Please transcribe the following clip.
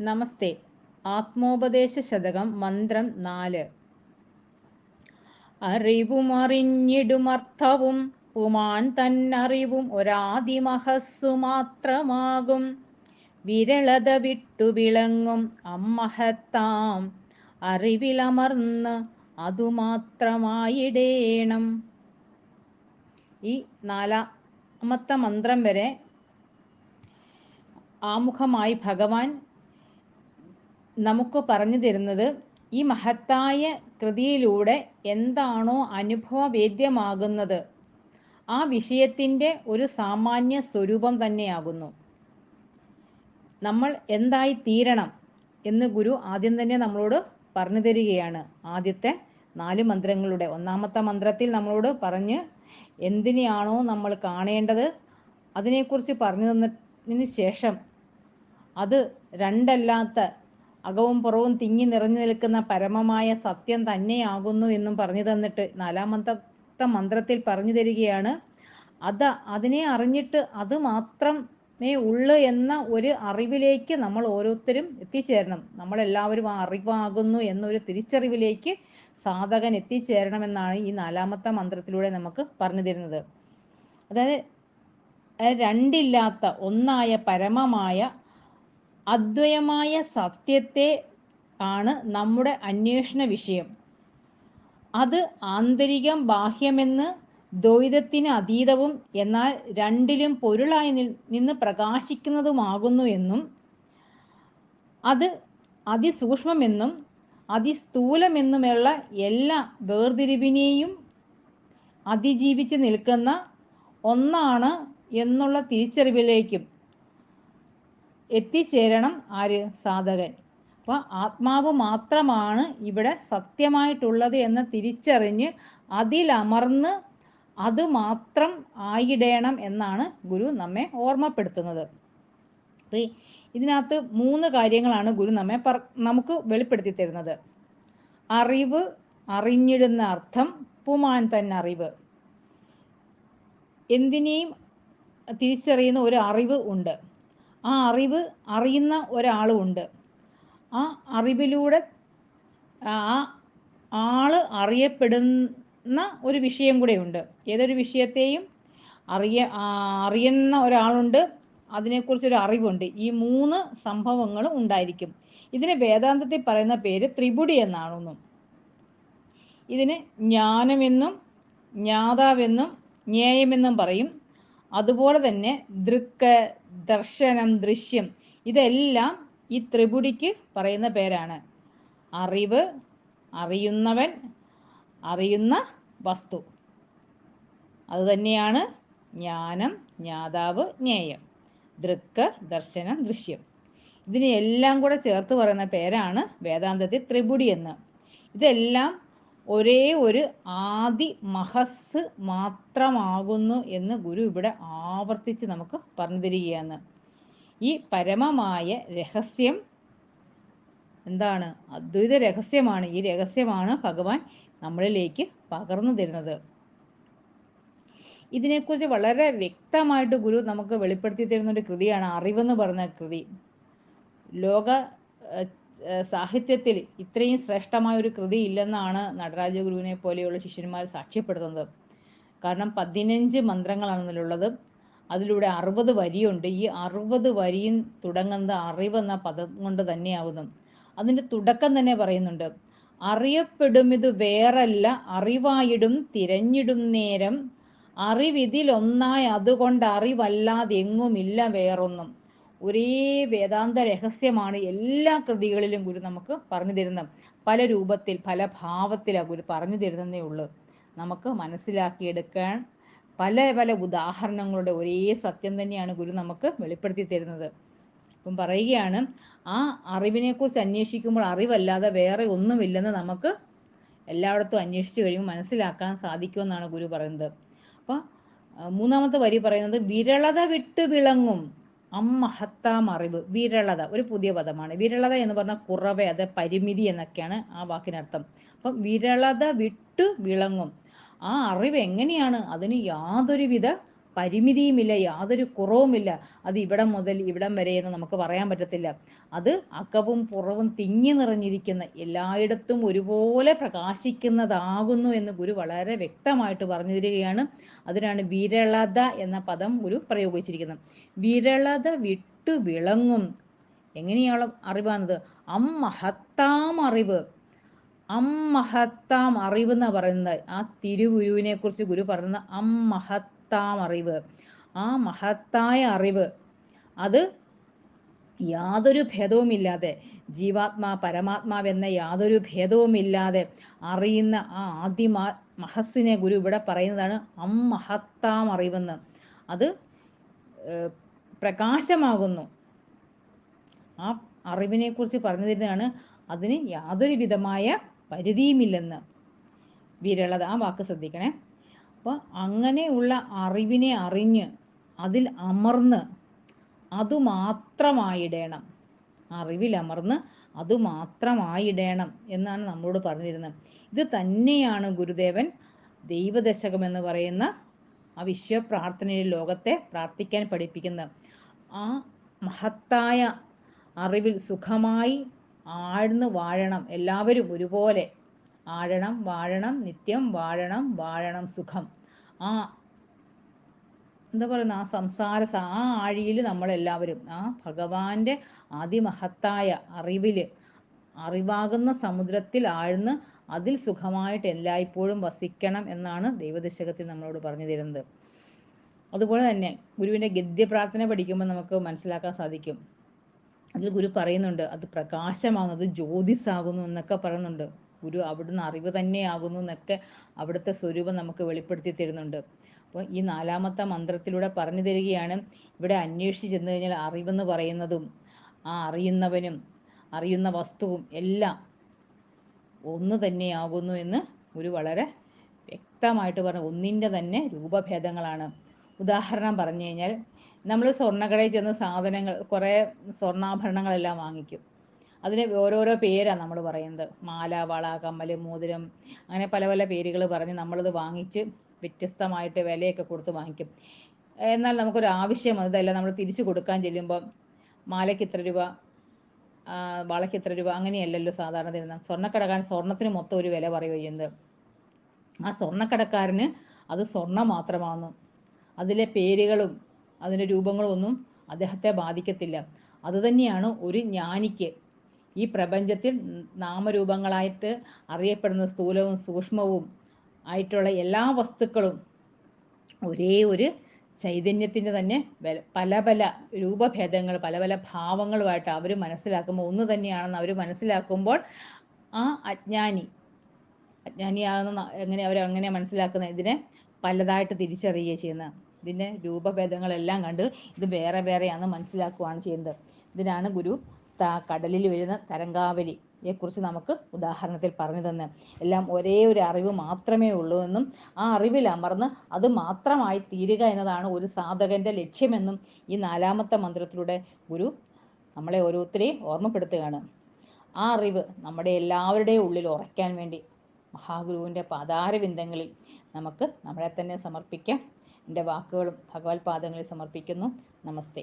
നമസ്തേ. ആത്മോപദേശ ശതകം മന്ത്രം നാല്. അറിവുമറിഞ്ഞിടുമർത്ഥവും ഉമാൻ തന്നറിവും ഒരാദിമഹസ്സു മാത്രമാകും വിരളത വിട്ടു വിളങ്ങും അമ്മഹത്താം. അറിവിലമർന്ന് അതുമാത്രമായിടേണം. ഈ നാലാമത്തെ മന്ത്രം വരെ ആമുഖമായി ഭഗവാൻ നമുക്ക് പറഞ്ഞു തരുന്നത് ഈ മഹത്തായ കൃതിയിലൂടെ എന്താണോ അനുഭവവേദ്യമാകുന്നത്. ആ വിഷയത്തിന്റെ ഒരു സാമാന്യ സ്വരൂപം തന്നെയാകുന്നു. നമ്മൾ എന്തായി തീരണം എന്ന് ഗുരു ആദ്യം തന്നെ നമ്മളോട് പറഞ്ഞു തരികയാണ്. ആദ്യത്തെ നാല് മന്ത്രങ്ങളുടെ ഒന്നാമത്തെ മന്ത്രത്തിൽ നമ്മളോട് പറഞ്ഞ് എന്തിനെയാണോ നമ്മൾ കാണേണ്ടത് അതിനെക്കുറിച്ച് പറഞ്ഞു തന്നതിന് ശേഷം അത് രണ്ടല്ലാത്ത അകവും പുറവും തിങ്ങി നിറഞ്ഞു നിൽക്കുന്ന പരമമായ സത്യം തന്നെയാകുന്നു എന്നും പറഞ്ഞു തന്നിട്ട് നാലാമത്തെ മന്ത്രത്തിൽ പറഞ്ഞു തരികയാണ്. അത് അതിനെ അറിഞ്ഞിട്ട് അത് മാത്രമേ ഉള്ളു എന്ന ഒരു അറിവിലേക്ക് നമ്മൾ ഓരോരുത്തരും എത്തിച്ചേരണം. നമ്മളെല്ലാവരും ആ അറിവാകുന്നു എന്നൊരു തിരിച്ചറിവിലേക്ക് സാധകൻ എത്തിച്ചേരണമെന്നാണ് ഈ നാലാമത്തെ മന്ത്രത്തിലൂടെ നമുക്ക് പറഞ്ഞു തരുന്നത്. അതായത് രണ്ടില്ലാത്ത ഒന്നായ പരമമായ അദ്വയമായ സത്യത്തെ ആണ് നമ്മുടെ അന്വേഷണ വിഷയം. അത് ആന്തരികം ബാഹ്യമെന്ന് ദ്വൈതത്തിന് അതീതവും എന്നാൽ രണ്ടിലും പൊരുളായി നിന്ന് പ്രകാശിക്കുന്നതുമാകുന്നു എന്നും അത് അതിസൂക്ഷ്മമെന്നും അതിസ്ഥൂലമെന്നുമുള്ള എല്ലാ വേർതിരിവിനെയും അതിജീവിച്ച് നിൽക്കുന്ന ഒന്നാണ് എന്നുള്ള തിരിച്ചറിവിലേക്കും എത്തിച്ചേരണം ആര്? സാധകൻ. അപ്പോൾ ആത്മാവ് മാത്രമാണ് ഇവിടെ സത്യമായിട്ടുള്ളത് എന്ന് തിരിച്ചറിഞ്ഞ് അതിലമർന്ന് അത് മാത്രം ആയിടേണം എന്നാണ് ഗുരു നമ്മെ ഓർമ്മപ്പെടുത്തുന്നത്. ഇതിനകത്ത് മൂന്ന് കാര്യങ്ങളാണ് ഗുരു നമ്മെ പറ നമുക്ക് വെളിപ്പെടുത്തി തരുന്നത്. അറിവ് അറിഞ്ഞിടുന്ന അർത്ഥം പുമാൻ തന്നെ അറിവ് എന്തിനേയും തിരിച്ചറിയുന്ന ഒരു അറിവ് ഉണ്ട്. ആ അറിവ് അറിയുന്ന ഒരാളുമുണ്ട് ആ അറിവിലൂടെ ആ ആൾ അറിയപ്പെടുന്ന ഒരു വിഷയം കൂടെ ഉണ്ട്. ഏതൊരു വിഷയത്തെയും അറിയ അറിയുന്ന ഒരാളുണ്ട്. അതിനെക്കുറിച്ചൊരു അറിവുണ്ട്. ഈ മൂന്ന് സംഭവങ്ങളും ഉണ്ടായിരിക്കും. ഇതിന് വേദാന്തത്തിൽ പറയുന്ന പേര് ത്രിപുടി എന്നാണെന്നും ഇതിന് ജ്ഞാനമെന്നും ജ്ഞാതാവെന്നും ജ്ഞേയമെന്നും പറയും. അതുപോലെ തന്നെ ദൃക്ക് ദർശനം ദൃശ്യം ഇതെല്ലാം ഈ ത്രിപുടിക്ക് പറയുന്ന പേരാണ്. അറിവ് അറിയുന്നവൻ അറിയുന്ന വസ്തു. അതുതന്നെയാണ് ജ്ഞാനം ജ്ഞാതാവ് ജ്ഞേയം. ദൃക്ക് ദർശനം ദൃശ്യം. ഇതിനെ എല്ലാം കൂടെ ചേർത്ത് പറയുന്ന പേരാണ് വേദാന്തത്തിൽ ത്രിപുടി എന്ന്. ഇതെല്ലാം ഒരേ ഒരു ആദി മഹസ് മാത്രമാകുന്നു എന്ന് ഗുരു ഇവിടെ ആവർത്തിച്ച് നമുക്ക് പറഞ്ഞു തരികയാണ്. ഈ പരമമായ രഹസ്യം എന്താണ്? അദ്വൈത രഹസ്യമാണ്. ഈ രഹസ്യമാണ് ഭഗവാൻ നമ്മളിലേക്ക് പകർന്നു തരുന്നത്. ഇതിനെക്കുറിച്ച് വളരെ വ്യക്തമായിട്ട് ഗുരു നമുക്ക് വെളിപ്പെടുത്തി തരുന്ന ഒരു കൃതിയാണ് അറിവെന്ന് പറഞ്ഞ കൃതി. ലോക സാഹിത്യത്തിൽ ഇത്രയും ശ്രേഷ്ഠമായ ഒരു കൃതി ഇല്ലെന്നാണ് നടരാജ ഗുരുവിനെ പോലെയുള്ള ശിഷ്യന്മാർ സാക്ഷ്യപ്പെടുത്തുന്നത്. കാരണം പതിനഞ്ച് മന്ത്രങ്ങളാണ് അതിലുള്ളത്. അതിലൂടെ അറുപത് വരിയുണ്ട്. ഈ അറുപത് വരിയും തുടങ്ങുന്ന അറിവെന്ന പദം കൊണ്ട് തന്നെയാകുന്നു അതിന്റെ തുടക്കം തന്നെ പറയുന്നുണ്ട്. അറിയപ്പെടുമിത് വേറല്ല അറിവായിടും തിരഞ്ഞിടും നേരം. അറിവിതിലൊന്നായി അതുകൊണ്ട് അറിവല്ലാതെ എങ്ങുമില്ല വേറൊന്നും. ഒരേ വേദാന്ത രഹസ്യമാണ് എല്ലാ കൃതികളിലും ഗുരു നമുക്ക് പറഞ്ഞു തരുന്നത്. പല രൂപത്തിൽ പല ഭാവത്തിലാണ് ഗുരു പറഞ്ഞു തരുന്നതേ ഉള്ളൂ. നമുക്ക് മനസ്സിലാക്കിയെടുക്കാൻ പല പല ഉദാഹരണങ്ങളുടെ ഒരേ സത്യം തന്നെയാണ് ഗുരു നമുക്ക് വെളിപ്പെടുത്തി തരുന്നത്. അപ്പം പറയുകയാണ് ആ അറിവിനെക്കുറിച്ച് അന്വേഷിക്കുമ്പോൾ അറിവല്ലാതെ വേറെ ഒന്നുമില്ലെന്ന് നമുക്ക് എല്ലായിടത്തും അന്വേഷിച്ചു കഴിയുമ്പോൾ മനസ്സിലാക്കാൻ സാധിക്കുമെന്നാണ് ഗുരു പറയുന്നത്. അപ്പം മൂന്നാമത്തെ വരി പറയുന്നത് വിരളത വിട്ട് വിളങ്ങും. അമ്മഹത്താം അറിവ് വിരളത ഒരു പുതിയ പദമാണ്. വിരളത എന്ന് പറഞ്ഞാൽ കുറവ് അത് പരിമിതി എന്നൊക്കെയാണ് ആ വാക്കിനർത്ഥം. അപ്പം വിരളത വിട്ടു വിളങ്ങും. ആ അറിവ് എങ്ങനെയാണ്? അതിന് യാതൊരുവിധ പരിമിതിയുമില്ല യാതൊരു കുറവുമില്ല. അത് ഇവിടം മുതൽ ഇവിടം വരെ എന്ന് നമുക്ക് പറയാൻ പറ്റത്തില്ല. അത് അകവും പുറവും തിങ്ങി നിറഞ്ഞിരിക്കുന്ന എല്ലായിടത്തും ഒരുപോലെ പ്രകാശിക്കുന്നതാകുന്നു എന്ന് ഗുരു വളരെ വ്യക്തമായിട്ട് പറഞ്ഞു തരികയാണ് അതിനാണ് വിരളത എന്ന പദം ഗുരു പ്രയോഗിച്ചിരിക്കുന്നത്. വിരളത വിട്ടു വിളങ്ങും. എങ്ങനെയാണ് അറിവാണത് അമ്മഹത്താം അറിവ്. അമ്മഹത്താം അറിവ് എന്ന് പറയുന്നത് ആ തിരുവുരുവിനെ കുറിച്ച് ഗുരു പറയുന്ന അമ്മഹത്താം അറിവ്. ആ മഹത്തായ അറിവ് അത് യാതൊരു ഭേദവുമില്ലാതെ ജീവാത്മാ പരമാത്മാവെന്ന യാതൊരു ഭേദവുമില്ലാതെ അറിയുന്ന ആ ആദ്യ മഹസ്സിനെ ഗുരു ഇവിടെ പറയുന്നതാണ് അമ്മഹത്താം അറിവെന്ന്. അത് പ്രകാശമാകുന്നു. ആ അറിവിനെ കുറിച്ച് പറഞ്ഞു തരുന്നതാണ് അതിന് യാതൊരു വിധമായ പരിധിയുമില്ലെന്ന്. വിരളത ആ വാക്ക് ശ്രദ്ധിക്കണേ. അപ്പോൾ അങ്ങനെയുള്ള അറിവിനെ അറിഞ്ഞ് അതിൽ അമർന്ന് അതുമാത്രമായിടേണം. അറിവിൽ അമർന്ന് അതുമാത്രമായിടേണം എന്നാണ് നമ്മളോട് പറഞ്ഞിരുന്നത്. ഇത് തന്നെയാണ് ഗുരുദേവൻ ദൈവദശകം എന്ന് പറയുന്ന ആ വിശ്വപ്രാർത്ഥനയിൽ ലോകത്തെ പ്രാർത്ഥിക്കാൻ പഠിപ്പിക്കുന്നത്. ആ മഹത്തായ അറിവിൽ സുഖമായി ആഴ്ന്ന് വാഴണം. എല്ലാവരും ഒരുപോലെ ആഴണം വാഴണം നിത്യം വാഴണം വാഴണം സുഖം. ആ എന്താ പറയുന്ന ആ സംസാര ആ ആഴിയിൽ നമ്മളെല്ലാവരും ആ ഭഗവാന്റെ അതിമഹത്തായ അറിവിൽ അറിവാകുന്ന സമുദ്രത്തിൽ ആഴ്ന്ന് അതിൽ സുഖമായിട്ട് എല്ലായ്പ്പോഴും വസിക്കണം എന്നാണ് ദൈവദശകത്തിൽ നമ്മളോട് പറഞ്ഞു തരുന്നത്. അതുപോലെ തന്നെ ഗുരുവിന്റെ ഗദ്യപ്രാർത്ഥന പഠിക്കുമ്പോൾ നമുക്ക് മനസ്സിലാക്കാൻ സാധിക്കും. അതിൽ ഗുരു പറയുന്നുണ്ട് അത് പ്രകാശമാകുന്നത് ജ്യോതിസാകുന്നു എന്നൊക്കെ പറയുന്നുണ്ട്. ഗുരു അവിടുന്ന് അറിവ് തന്നെയാകുന്നു എന്നൊക്കെ അവിടുത്തെ സ്വരൂപം നമുക്ക് വെളിപ്പെടുത്തി തരുന്നുണ്ട്. അപ്പോൾ ഈ നാലാമത്തെ മന്ത്രത്തിലൂടെ പറഞ്ഞു തരികയാണ്. ഇവിടെ അന്വേഷിച്ച് ചെന്ന് കഴിഞ്ഞാൽ അറിവെന്ന് പറയുന്നതും ആ അറിയുന്നവനും അറിയുന്ന വസ്തുവും എല്ലാം ഒന്ന് തന്നെയാകുന്നു എന്ന് ഒരു വളരെ വ്യക്തമായിട്ട് പറഞ്ഞു. ഒന്നിന്റെ തന്നെ രൂപഭേദങ്ങളാണ്. ഉദാഹരണം പറഞ്ഞു കഴിഞ്ഞാൽ നമ്മൾ സ്വർണക്കടയിൽ ചെന്ന് സാധനങ്ങൾ കുറേ സ്വർണാഭരണങ്ങളെല്ലാം വാങ്ങിക്കും. അതിന് ഓരോരോ പേരാണ് നമ്മൾ പറയുന്നത്. മാല വള കമ്മൽ മോതിരം അങ്ങനെ പല പല പേരുകൾ പറഞ്ഞ് നമ്മളത് വാങ്ങിച്ച് വ്യത്യസ്തമായിട്ട് വിലയൊക്കെ കൊടുത്ത് വാങ്ങിക്കും. എന്നാൽ നമുക്കൊരു ആവശ്യം അതല്ല നമ്മൾ തിരിച്ചു കൊടുക്കാൻ ചെല്ലുമ്പം മാലയ്ക്ക് ഇത്ര രൂപ വളയ്ക്ക് ഇത്ര രൂപ അങ്ങനെയല്ലല്ലോ സാധാരണ തരുന്നത് സ്വർണക്കടക്കാരൻ സ്വർണത്തിന് മൊത്തം ഒരു വില പറയുക ചെയ്യുന്നത്. ആ സ്വർണക്കടക്കാരന് അത് സ്വർണം മാത്രമാണ്. അതിലെ പേരുകളും അതിന്റെ രൂപങ്ങളും ഒന്നും അദ്ദേഹത്തെ ബാധിക്കത്തില്ല. അതുതന്നെയാണ് ഒരു ജ്ഞാനിക്ക് ഈ പ്രപഞ്ചത്തിൽ നാമരൂപങ്ങളായിട്ട് അറിയപ്പെടുന്ന സ്ഥൂലവും സൂക്ഷ്മവും ആയിട്ടുള്ള എല്ലാ വസ്തുക്കളും ഒരേ ഒരു ചൈതന്യത്തിന്റെ തന്നെ പല പല രൂപഭേദങ്ങൾ പല പല ഭാവങ്ങളുമായിട്ട് അവർ മനസ്സിലാക്കുമ്പോൾ ഒന്ന് തന്നെയാണെന്ന് അവർ മനസ്സിലാക്കുമ്പോൾ ആ അജ്ഞാനി അജ്ഞാനിയാകുന്ന എങ്ങനെ അവർ അങ്ങനെ മനസ്സിലാക്കുന്ന ഇതിനെ പലതായിട്ട് തിരിച്ചറിയുക ചെയ്യുന്നത്. ഇതിന്റെ രൂപഭേദങ്ങളെല്ലാം കണ്ട് ഇത് വേറെ വേറെയാണെന്ന് മനസ്സിലാക്കുകയാണ് ചെയ്യുന്നത്. ഇതിനാണ് ഗുരു കടലിൽ വരുന്ന തരംഗാവലി യെക്കുറിച്ച് നമുക്ക് ഉദാഹരണത്തിൽ പറഞ്ഞു തന്നെ. എല്ലാം ഒരേ ഒരു അറിവ് മാത്രമേ ഉള്ളൂ എന്നും ആ അറിവിൽ അമർന്ന് അത് മാത്രമായി തീരുക എന്നതാണ് ഒരു സാധകന്റെ ലക്ഷ്യമെന്നും ഈ നാലാമത്തെ മന്ത്രത്തിലൂടെ ഗുരു നമ്മളെ ഓരോരുത്തരെയും ഓർമ്മപ്പെടുത്തുകയാണ്. ആ അറിവ് നമ്മുടെ എല്ലാവരുടെയും ഉള്ളിൽ ഉറയ്ക്കാൻ വേണ്ടി മഹാഗുരുവിന്റെ പാതാരവിന്ദങ്ങളിൽ നമുക്ക് നമ്മളെ തന്നെ സമർപ്പിക്കാം. എന്റെ വാക്കുകളും ഭഗവത് പാദങ്ങളിൽ സമർപ്പിക്കുന്നു. നമസ്തേ.